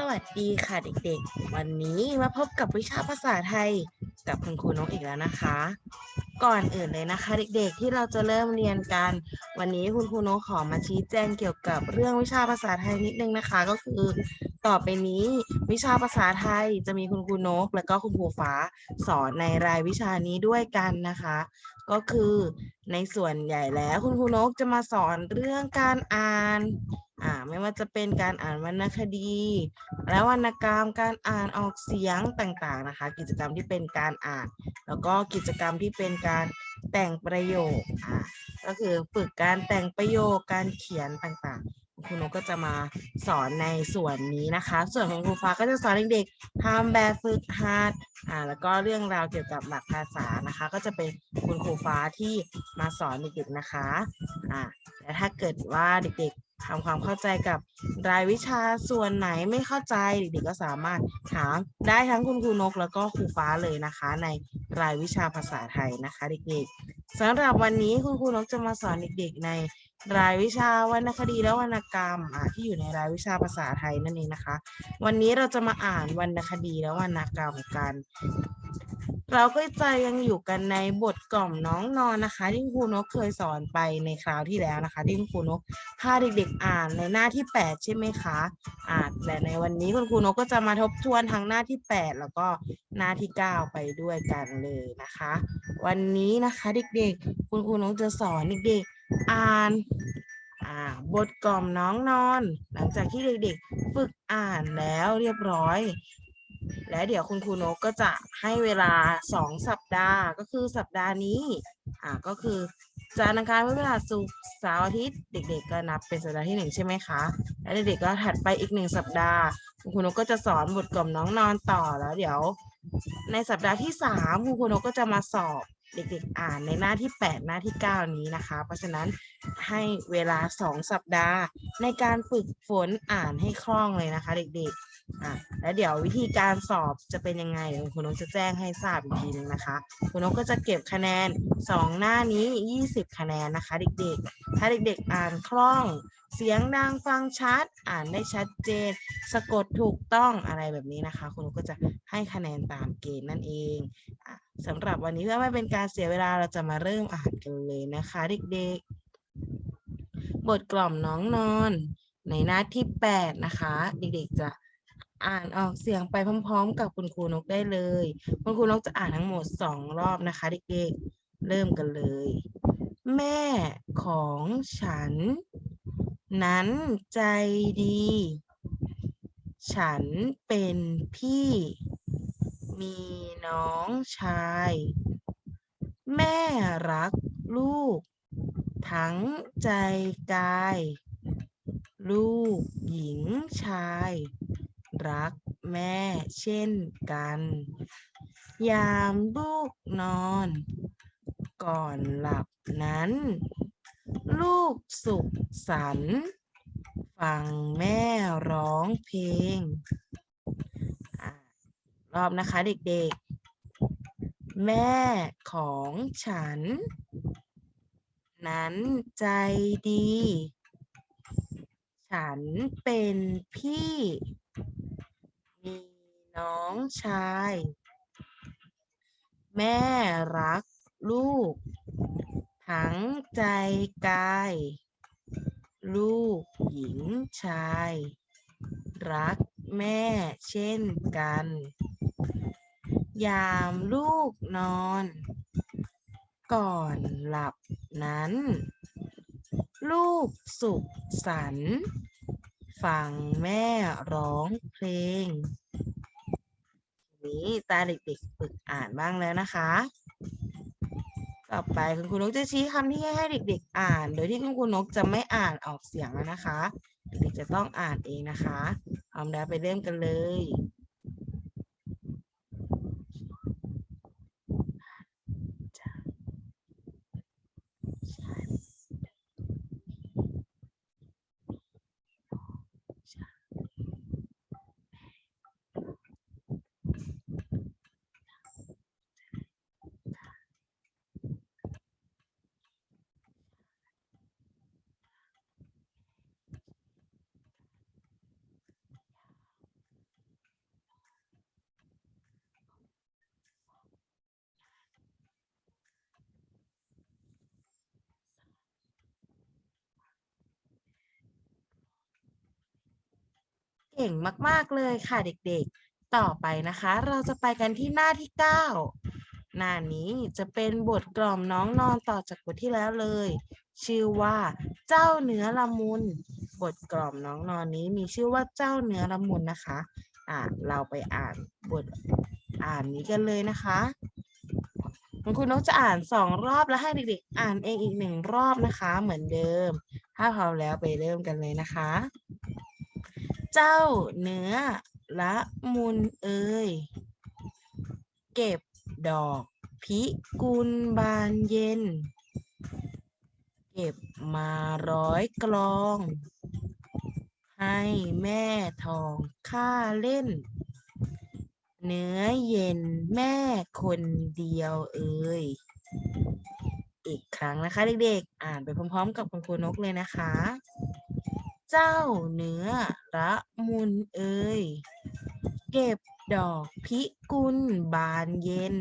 สวัสดีค่ะเด็กๆ วันนี้มาพบกับวิชาภาษาไทยกับคุณครูนกอีกแล้วนะคะ ก่อนอื่นเลยนะคะ เด็กๆที่เราจะเริ่มเรียนกัน วันนี้คุณครูนกขอมาชี้แจงเกี่ยวกับเรื่องวิชาภาษาไทยนิดนึงนะคะ ก็คือต่อไปนี้วิชาภาษาไทยจะมีคุณครูนก และก็คุณครูฟ้าสอนในรายวิชานี้ด้วยกันนะคะ ก็คือในส่วนใหญ่แล้วคุณครูนกจะมาสอนเรื่องการอ่าน อ่าไม่ว่าจะเป็นการอ่านวรรณคดี และวรรณกรรมการอ่านออกเสียงต่างๆนะคะ กิจกรรมที่เป็นการอ่าน แล้วก็กิจกรรมที่เป็นการแต่งประโยคอ่าก็คือฝึกการแต่งประโยคการเขียนต่างๆ คุณนกก็จะมาสอนในส่วนนี้นะคะ ส่วนของครูฟ้าก็จะสอนเด็กๆทำแบบฝึกหัดอ่าแล้วก็เรื่องราวเกี่ยวกับหลักภาษานะคะ ก็จะเป็นคุณครูฟ้าที่มาสอนเด็กๆนะคะอ่าแต่ถ้าเกิดว่าเด็กๆ ทำความเข้าใจกับรายวิชาส่วนไหนไม่เข้าใจเด็กๆก็สามารถถามได้ทั้งคุณครูนกแล้วก็ครูฟ้าเลยนะคะ ในรายวิชาภาษาไทยนะคะ เด็กๆสำหรับวันนี้คุณครูนกจะมาสอนเด็กๆ ในรายวิชาวรรณคดีและวรรณกรรมอ่าที่อยู่ในรายวิชาภาษาไทยนั่นเองนะคะ วันนี้เราจะมาอ่านวรรณคดีและวรรณกรรมกัน เราก็จะยังอยู่กันในบทกล่อมน้องนอนนะคะ ที่คุณครูนกเคยสอนไปในคราวที่แล้วนะคะ ที่คุณครูนกพาเด็กๆอ่านในหน้าที่ 8 ใช่ไหมคะอ่าแต่ในวันนี้คุณครูนกก็จะมาทบทวนทั้งหน้าที่ 8 แล้วก็หน้าที่ 9 ไปด้วยกันเลยนะคะ วันนี้นะคะเด็กๆ คุณครูนกจะสอนเด็กๆอ่านบทกล่อมน้องนอน หลังจากที่เด็กๆ ฝึกอ่านแล้วเรียบร้อย และเดี๋ยวคุณครูนกก็จะให้เวลาสองสัปดาห์ ก็คือสัปดาห์นี้อ่าก็คือจันทร์อังคารพฤหัสศุกร์เสาร์อาทิตย์เด็ก ๆ ก็นับเป็นสัปดาห์ที่หนึ่งใช่ไหมคะแล้วเด็กๆก็ถัดไปอีกหนึ่งสัปดาห์ คุณครูนกก็จะสอนบทกล่อมน้องนอนต่อแล้วเดี๋ยว ในสัปดาห์ที่สามคุณครูนกก็จะมาสอบ เด็กๆอ่านในหน้าที่ 8 หน้าที่ 9 นี้นะคะ เพราะฉะนั้นให้เวลา 2 สัปดาห์ ในการฝึกฝนอ่านให้คล่องเลยนะคะ เด็กๆอะแล้วเดี๋ยววิธีการสอบจะเป็นยังไงเดี๋ยวคุณนกจะแจ้งให้ทราบอีกทีนึงนะคะ คุณนกก็จะเก็บคะแนน 2 หน้านี้ 20 คะแนนนะคะ เด็กๆ ถ้าเด็กๆอ่านคล่อง เสียงดังฟังชัด อ่านได้ชัดเจน สะกดถูกต้องอะไรแบบนี้นะคะ คุณนกก็จะให้คะแนนตามเกณฑ์นั่นเองอะ สำหรับวันนี้เพื่อไม่เป็นการเสียเวลาเราจะมาเริ่มอ่านกันเลยนะคะ เด็กๆ บทกล่อมน้องนอน ในหน้าที่ 8 นะคะ เด็กๆจะอ่านออกเสียงไปพร้อมๆ กับคุณครูนกได้เลย คุณครูนกจะอ่านทั้งหมด 2 รอบนะคะ เด็กๆ เริ่มกันเลย แม่ของฉัน นั้นใจดี ฉันเป็นพี่ มีน้องชาย แม่รักลูก ทั้งใจกาย ลูกหญิงชาย รักแม่เช่นกัน ยามลูกนอน ก่อนหลับนั้น ลูกสุขสัน ฟังแม่ร้องเพลง รอบนะคะเด็กๆ แม่ของฉัน นั้นใจดี ฉันเป็นพี่ มีน้องชาย แม่รักลูก ทั้งใจกาย ลูกหญิงชาย รักแม่เช่นกัน ยามลูกนอน ก่อนหลับนั้น ลูกสุขสันต์ฟังแม่ร้องเพลง นี้ตาเด็กๆฝึกอ่านบ้างแล้วนะคะ ต่อไปคุณครูนกจะชี้คำที่ให้เด็ก ๆ อ่าน โดยที่คุณครูนกจะไม่อ่านออกเสียงแล้วนะคะ เด็กๆจะต้องอ่านเองนะคะพร้อมแล้วไปเริ่มกันเลย เก่งมาก ๆ เลยค่ะเด็กๆ ต่อไปนะคะ เราจะไปกันที่หน้าที่ 9 หน้านี้จะเป็นบทกล่อมน้องนอนต่อจากบทที่แล้วเลย ชื่อว่าเจ้าเนื้อละมุน บทกล่อมน้องนอนนี้มีชื่อว่าเจ้าเนื้อละมุนนะคะ อะเราไปอ่านบทอ่านนี้กันเลยนะคะคุณครูนกจะอ่านสองรอบแล้วให้เด็กๆอ่านเองอีกหนึ่งรอบนะคะ เหมือนเดิม ถ้าพร้อมแล้วไปเริ่มกันเลยนะคะ เจ้าเนื้อละมุนเอ่ยเก็บดอกพิกุลบานเย็น เก็บมาร้อยกลอง ให้แม่ทองข้าเล่น เนื้อเย็นแม่คนเดียวเอ่ยอีกครั้งนะคะเด็กๆ อ่านไปพร้อมๆ กับคุณครูนกเลยนะคะ เจ้าเนื้อระมุนเอ่ยเก็บดอกพิกุลบานเย็น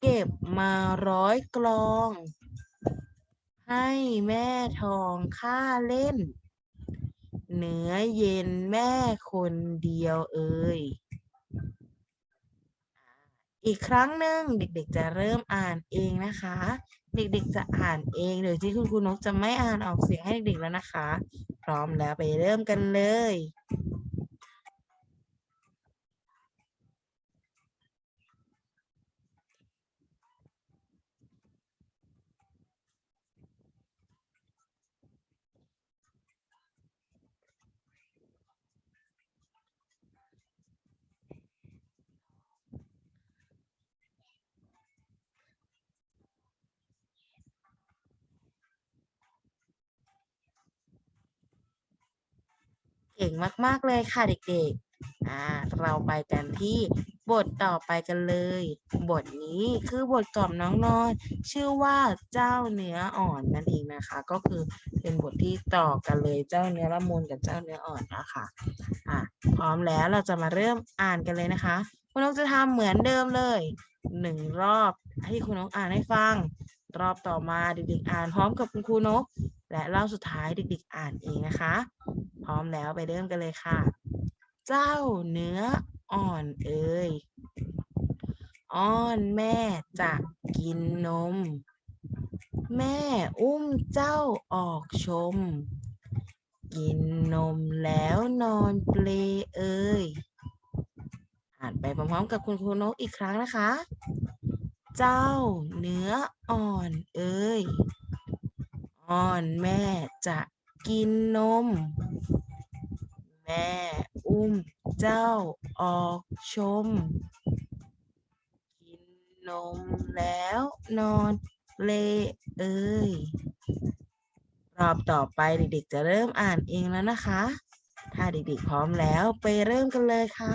เก็บมาร้อยกลอง ให้แม่ทองข้าเล่นเนื้อเย็นแม่คนเดียวเอ่ยอีกครั้งหนึ่งเด็กๆ จะเริ่มอ่านเองนะคะ เด็กๆ จะอ่านเองโดยที่คุณครูนกจะไม่อ่านออกเสียงให้เด็กๆแล้วนะคะ พร้อมแล้วไปเริ่มกันเลย เก่งมาก ๆ เลยค่ะเด็กๆอ่าเราไปกันที่บทต่อไปกันเลย บทนี้คือบทกล่อมน้องนอนชื่อว่าเจ้าเนื้ออ่อนนั่นเองนะคะ ก็คือเป็นบทที่ต่อกันเลยเจ้าเนื้อละมุนกับเจ้าเนื้ออ่อนนะคะอ่าพร้อมแล้วเราจะมาเริ่มอ่านกันเลยนะคะ คุณนกจะทำเหมือนเดิมเลยหนึ่งรอบให้คุณนกอ่านให้ฟัง รอบต่อมาเด็กๆอ่านพร้อมกับคุณครูนก และรอบสุดท้ายเด็กๆอ่านเองนะคะ พร้อมแล้วไปเริ่มกันเลยค่ะ เจ้าเนื้ออ่อนเอ่ยอ้อนแม่จะกินนม แม่อุ้มเจ้าออกชม กินนมแล้วนอนเปลเอ่ยอ่านไปพร้อมๆกับคุณครูนกอีกครั้งนะคะ เจ้าเนื้ออ่อนเอ่ยอ้อนแม่จะกินนม แม่อุ้มเจ้าออกชม กินนมแล้วนอนเลเอ้ยรอบต่อไปเด็กๆจะเริ่มอ่านเองแล้วนะคะ ถ้าเด็กๆพร้อมแล้วไปเริ่มกันเลยค่ะ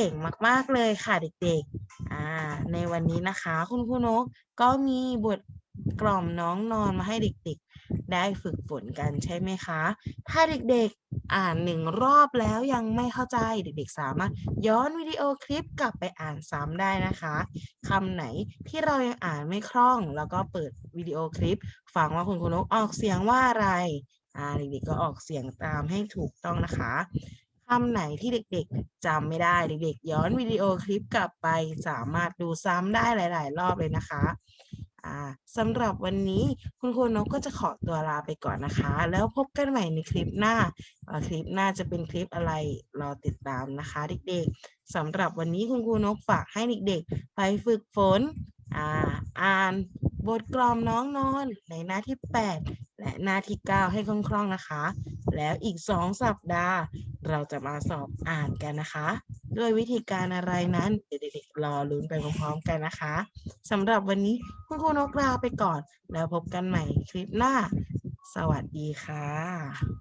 เก่งมาก ๆ เลยค่ะเด็กๆ อ่า ในวันนี้นะคะ คุณครูนกก็มีบทกล่อมน้องนอนมาให้เด็กๆ ได้ฝึกฝนกันใช่ไหมคะ ถ้าเด็กๆ อ่านหนึ่งรอบแล้วยังไม่เข้าใจเด็กๆ สามารถย้อนวิดีโอคลิปกลับไปอ่านซ้ำได้นะคะคำไหนที่เรายังอ่านไม่คล่อง แล้วก็เปิดวิดีโอคลิป ฟังว่าคุณครูนกออกเสียงว่าอะไร อ่าเด็กๆก็ออกเสียงตามให้ถูกต้องนะคะ คำไหนที่เด็กๆจำไม่ได้เด็กๆย้อนวิดีโอคลิปกลับไปสามารถดูซ้ำได้หลาย ๆ รอบเลยนะคะสำหรับวันนี้คุณครูนกก็จะขอตัวลาไปก่อนนะคะ แล้วพบกันใหม่ในคลิปหน้า คลิปหน้าจะเป็นคลิปอะไรรอติดตามนะคะเด็กๆสำหรับวันนี้คุณครูนกฝากให้เด็กๆ ไปฝึกฝนอ่าอ่านบทกลอมน้องนอนในหน้าที่ 8 และหน้าที่ 9 ให้คล่องๆนะคะ แล้วอีก 2 สัปดาห์ เราจะมาสอบอ่านกันนะคะ ด้วยวิธีการอะไรนั้นเด็กๆรอลุ้นไปพร้อมๆกันนะคะสำหรับวันนี้คุณครูนกลาไปก่อน แล้วพบกันใหม่คลิปหน้า สวัสดีค่ะ